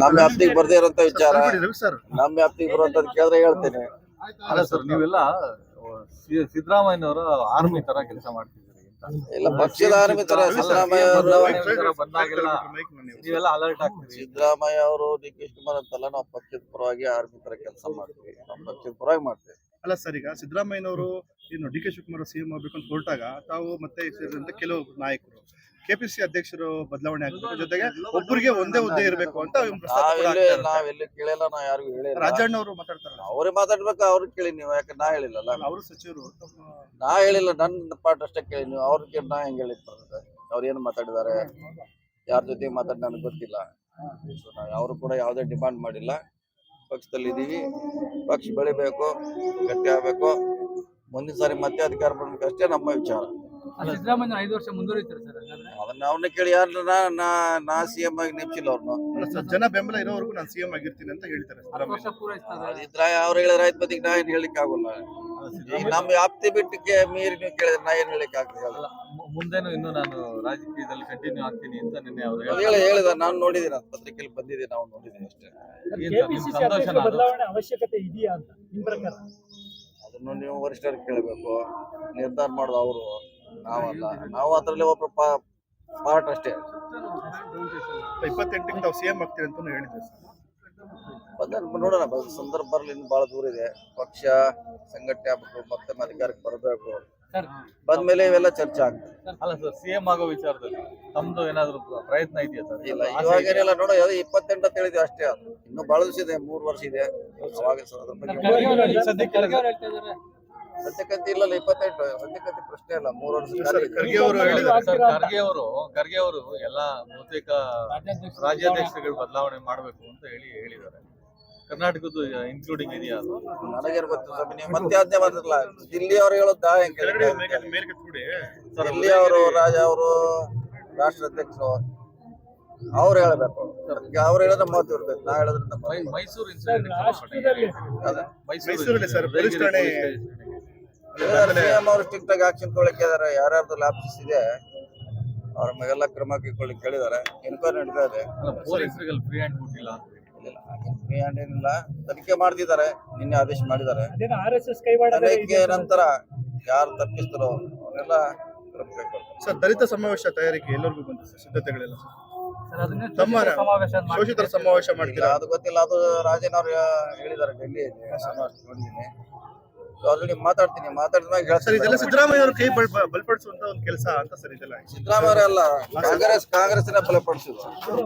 ನಮ್ಮ ವ್ಯಾಪ್ತಿಗೆ ಬರ್ದೇ ಇರೋಂತ ವಿಚಾರ. ರವಿ ಸರ್? ನಮ್ಮ ವ್ಯಾಪ್ತಿಗೆ ಬರುವಂತದ್ ಕೇಳಿದ್ರೆ ಹೇಳ್ತೇನೆ. ಅಲ್ಲ ಸರ್ ನೀವೆಲ್ಲ ಸಿದ್ದರಾಮಯ್ಯನವರ ಆರ್ಮಿ ತರ ಕೆಲಸ ಮಾಡ್ತಿದ್ದೀರಿ ಅಂತ. ಇಲ್ಲ ಪಕ್ಷದ ಆರ್ಮಿ ತರ ಸಿದ್ದರಾಮಯ್ಯ ಅವರು ಬದಲಾವಣೆ ವಿಚಾರ ಬಂದಾಗೆಲ್ಲ ನೀವು. ನೀವೆಲ್ಲ ಅಲರ್ಟ್ ಆಗ್ತೀರಿ. ಸಿದ್ದರಾಮಯ್ಯ ಅವರು ಡಿ ಕುಮಾರ್ ಶಿವಕುಮಾರ್ ಅಂತಲ್ಲ ನಾವು ಪಕ್ಷದ ಪರವಾಗಿ ಆರ್ಮಿ ತರ ಕೆಲಸ ಮಾಡ್ತೀವಿ. ನಮ್ಮ ಪಕ್ಷದ ಪರವಾಗಿ ಮಾಡ್ತೀವಿ. ಅಲ್ಲ ಸರ್ ಈಗ ಸಿದ್ದರಾಮಯ್ಯನವರು ಏನು ಡಿ ಕೆ ಶಿವಕುಮಾರ್ ಸಿಎಂ ಆಗಬೇಕು ಅಂತ ಹೊರಟಾಗ ತಾವು ಮತ್ತೆ ಸೇರಿದಂತೆ ಕೆಲವು ನಾಯಕರು ಕೆಪಿಸಿ ಅಧ್ಯಕ್ಷರು ಬದಲಾವಣೆ ಆಗಬೇಕು. ಜೊತೆಗೆ ಒಬ್ಬರಿಗೆ ಒಂದೇ ಹುದ್ದೆ ಇರಬೇಕು ಅಂತ ನಾವೆಲ್ಲಿ ಕೇಳಿಲ್ಲ ನಾ ಯಾರಿಗೂ ಹೇಳಿಲ್ಲ ರಾಜಣ್ಣ ಅವರು ಮಾತಾಡ್ತಾರೆ ಅವರೇ ಮಾತಾಡ್ಬೇಕು ಅವ್ರಿಗೆ ಕೇಳಿ ನೀವು ಯಾಕೆ ನಾ ಹೇಳಿಲ್ಲಲ್ಲ ಅವರು ಸಚಿವರು ನಾ ಹೇಳಿಲ್ಲ ನನ್ನ ಪಾಠ ಅಷ್ಟೇ ಕೇಳಿ ನೀವು ಅವ್ರಿಗೆ ನಾ ಹೆಂಗ್ ಹೇಳಿರ್ತಾರೆ ಅವ್ರು ಏನು ಮಾತಾಡಿದ್ದಾರೆ ಯಾರ ಜೊತೆ ಮಾತಾಡಿ ನನಗೆ ಗೊತ್ತಿಲ್ಲ. ಸೊ ಅವರು ಕೂಡ ಯಾವುದೇ ಡಿಮಾಂಡ್ ಮಾಡಿಲ್ಲ. ಪಕ್ಷದಲ್ಲಿ ಇದೀವಿ ಪಕ್ಷ ಬೆಳಿಬೇಕು ಗಟ್ಟಿ ಆಗ್ಬೇಕು. ಮುಂದಿನ ಸಾರಿ ಮತ್ತೆ ಅಧಿಕಾರ ಬರ್ಬೇಕು ಅಷ್ಟೇ ನಮ್ಮ ವಿಚಾರ. ಸಿದ್ದರಾಮಯ್ಯ ಐದು ವರ್ಷ ಮುಂದುವರಿತಾರೆ ಸರ್ ಅದನ್ನ ಅವ್ರನ್ನ ಕೇಳಿ ಯಾರು ನಾ ನಾ- ನಾ ಸಿ ಎಂ ಆಗಿ ನೇಮಿಸಿಲ್ಲ ಅವ್ರನ್ನ ಜನ ಬೆಂಬಲ ಇರೋವರೆಗೂ ನಾನು ಸಿಎಂ ಆಗಿರ್ತೀನಿ ಅಂತ ಹೇಳ್ತಾರೆ ಅವ್ರು ಹೇಳಿದ್ರೆ ಆಯ್ತು ಬದಿಗೆ ನಾ ಏನ್ ಹೇಳಿಕ್ ಆಗೋಲ್ಲ ಈಗ ನಮ್ಮ ವ್ಯಾಪ್ತಿ ಬಿಟ್ಟಿಗೆ ಮೀರಿ ನೀವು ಕೇಳಿದ್ರೆ ನಾ ಏನ್ ಹೇಳಿಕ್ ಮು- ಮುಂದೇನು ಇನ್ನು ನಾನು ರಾಜಕೀಯದಲ್ಲಿ ಕಂಟಿನ್ಯೂ ಆಗ್ತೀನಿ ಅಂತ ನಿನ್ನೆ ಅವರು ಹೇಳಿದ್ರು. ಹೇಳಿದ ನಾನು ನೋಡಿದ್ದೀನಿ ಅದು ಪತ್ರಿಕೆಯಲ್ಲಿ ಬಂದಿದೆ ನಾವು ನೋಡಿದ್ದೀವಿ ಅಷ್ಟೇ. ಏನ್ ಸರ್, ನಿಮ್ ಸಂತೋಷನಾ ಅದು? ಬದಲಾವಣೆ ಅವಶ್ಯಕತೆ ಇದೆಯಾ ಅಂತ ನಿಮ್ ಪ್ರಕಾರ? ಅದನ್ನು ನೀವು ವರಿಷ್ಠರಿಗೆ ಕೇಳಬೇಕು ನಿರ್ಧಾರ ಮಾಡೋದು ಅವರು ನಾವಲ್ಲ. ನಾವು ಅದರಲ್ಲಿ ಒಬ್ಬ ಪಾರ್ಟ್ ಅಷ್ಟೇ. ಇಪ್ಪತ್ತೆಂಟಕ್ಕೆ ತಾವು ಸಿಎಂ ಆಗ್ತೀರಿ ಅಂತ ಹೇಳಿದ್ದೆ ಸರ್. ಬಂದ ನೋಡೋಣ ಬ- ಸಂದರ್ಭ ಬರಲಿ ಇನ್ನು ಬಹಳ ದೂರ ಇದೆ. ಪಕ್ಷ ಸಂಘಟನೆ ಆಗ್ಬೇಕು ಮತ್ತೆ ಅಧಿಕಾರಕ್ಕೆ ಬರಬೇಕು. ಬಂದ್ಮೇಲೆ ಇವೆಲ್ಲ ಚರ್ಚೆ ಆಗ್ತದೆ. ಅಲ್ಲ ಸರ್ ಸಿಎಂ ಆಗೋ ವಿಚಾರದಲ್ಲಿ ತಮ್ದು ಏನಾದ್ರು ಪ್ರಯತ್ನ ಇದೆಯಾ ಸರ್? ಇಲ್ಲ ಇವಾಗೇನಿಲ್ಲ ನೋಡೋ ಅದು ಇಪ್ಪತ್ತೆಂಟು ಅಂತ ಹೇಳಿದ್ವಿ ಅಷ್ಟೇ. ಅದು ಇನ್ನು ಬಹಳ ದಿವಸ ಇದೆ ಮೂರು ವರ್ಷ ಇದೆ. ಅವಾಗ ಇಲ್ಲ ಅದ್ರ ಬಗ್ಗೆ ಸದ್ಯಕ್ಕಂತ ಇಲ್ಲಲ್ಲ ಇಪ್ಪತ್ತೆಂಟು ಸದ್ಯಕ್ಕಂತ ಪ್ರಶ್ನೆ ಇಲ್ಲ ಮೂರು ವರ್ಷ. ಖರ್ಗೆ ಅವರು ಖರ್ಗೆ ಅವರು ಖರ್ಗೆ ಅವರು ಎಲ್ಲ ಬಹುತೇಕ ರಾಜ್ಯಾಧ್ಯಕ್ಷರು ರಾಜ್ಯಾಧ್ಯಕ್ಷರುಗಳು ಬದಲಾವಣೆ ಮಾಡಬೇಕು ಅಂತ ಹೇಳಿ ಹೇಳಿದ್ದಾರೆ. ಕರ್ನಾಟಕದ್ದು ಇನ್ಕ್ಲೂಡಿಂಗ್ ಇದೆಯಾ ಅದು? ನನಗೇನು ಗೊತ್ತು ಸ್ವಾಮಿ ನೀವು ಮತ್ತೆ ಅದೇ ಮಾತಿಲ್ಲ ದಿಲ್ಲಿ ಅವರು ಹೇಳುತ್ತಾ ಹೆಂಗೆ ಕೆಳಗಡೆ ಮೇಲೆ ಮೇಲೆ ಕೂಡಿ. ದಿಲ್ಲಿ ಅವರು ರಾಜ ಅವರು ರಾಷ್ಟ್ರಾಧ್ಯಕ್ಷರು ಅವ್ರು ಹೇಳ್ಬೇಕು. ಅವ್ರು ಹೇಳಿದ್ರೆ ಮಾತು ಇರ್ತೈತೆ ನಾ ಹೇಳೋದ್ರಿಂದ. ಮೈಸೂರು. ಮೈಸೂರಲ್ಲಿ ಸರ್, ಪೊಲೀಸ್ ಠಾಣೆ- ಸಿಎಂ ಅವರು ಸ್ಟ್ರಿಕ್ಟ್ ಆಗಿ ಆಕ್ಷನ್ ತೊಗೊಳಕ್ಕೆ ಇದಾರೆ ಯಾರ್ಯಾರ್ದು ಲ್ಯಾಪ್ಸಸ್ ಇದೆ ಅವ್ರ ಮೇಲೆಲ್ಲ ಕ್ರಮ ಕೈಗೊಳ್ಳಿಕ್ಕೆ ಹೇಳಿದ್ದಾರೆ ಎನ್ಕ್ವೈರಿ ನಡೀತಾ ಇದೆ. ಪೊಲೀಸರಿಗೆ ಫ್ರೀ ಹ್ಯಾಂಡ್ ಕೊಟ್ಟಿಲ್ಲ ಏನಿಲ್ಲ. ತನಿಖೆ ಮಾಡ್ತಿದ್ದಾರೆ. ನಿನ್ನೆ ಆದೇಶ ಮಾಡಿದ್ದಾರೆ. ಅದೇನೋ ಆರ್ ಎಸ್ ಎಸ್ ಕೈವಾಡ ತನಿಖೆ ನಂತರ ಯಾರು ತಪ್ಪಿಸ್ತಾರೋ ಅವರೆಲ್ಲ ಕ್ರಮ ಕೈಗೊಳ್ತಾರೆ ಸರ್ ದಲಿತ ಸಮಾವೇಶ ತಯಾರಿಕೆ ಎಲ್ಲರಿಗೂ ಬಂತು ಸರ್ ಸಿದ್ಧತೆಗಳೆಲ್ಲ ತಮ್ಮ ಶೋಷಿತರ ಸಮಾವೇಶ ಮಾಡ್ತೀರಾ? ಅದು ಗೊತ್ತಿಲ್ಲ. ಅದು ರಾಜೇನ್ ಅವ್ರು ಹೇಳಿದ್ದಾರೆ ಡೆಲ್ಲಿ ನೋಡಿದ್ದೀನಿ ಆಲ್ರೆಡಿ ಮಾತಾಡ್ತೀನಿ. ಮಾತಾಡಿದ್ಮೇಲೆ ಸರ್ ಇದೆಲ್ಲ ಸಿದ್ದರಾಮಯ್ಯ ಅವ್ರ ಕೈ ಬಲ್- ಬಲ್- ಬಲಪಡಿಸುವಂತ ಒಂದು ಕೆಲಸ ಅಂತ ಸರ್ ಇದೆಲ್ಲ ಸಿದ್ದರಾಮಯ್ಯ ಅಲ್ಲ. ಕಾಂಗ್ರೆಸ್ ಕಾಂಗ್ರೆಸ್ನ ಬಲಪಡಿಸಿದ್ರು.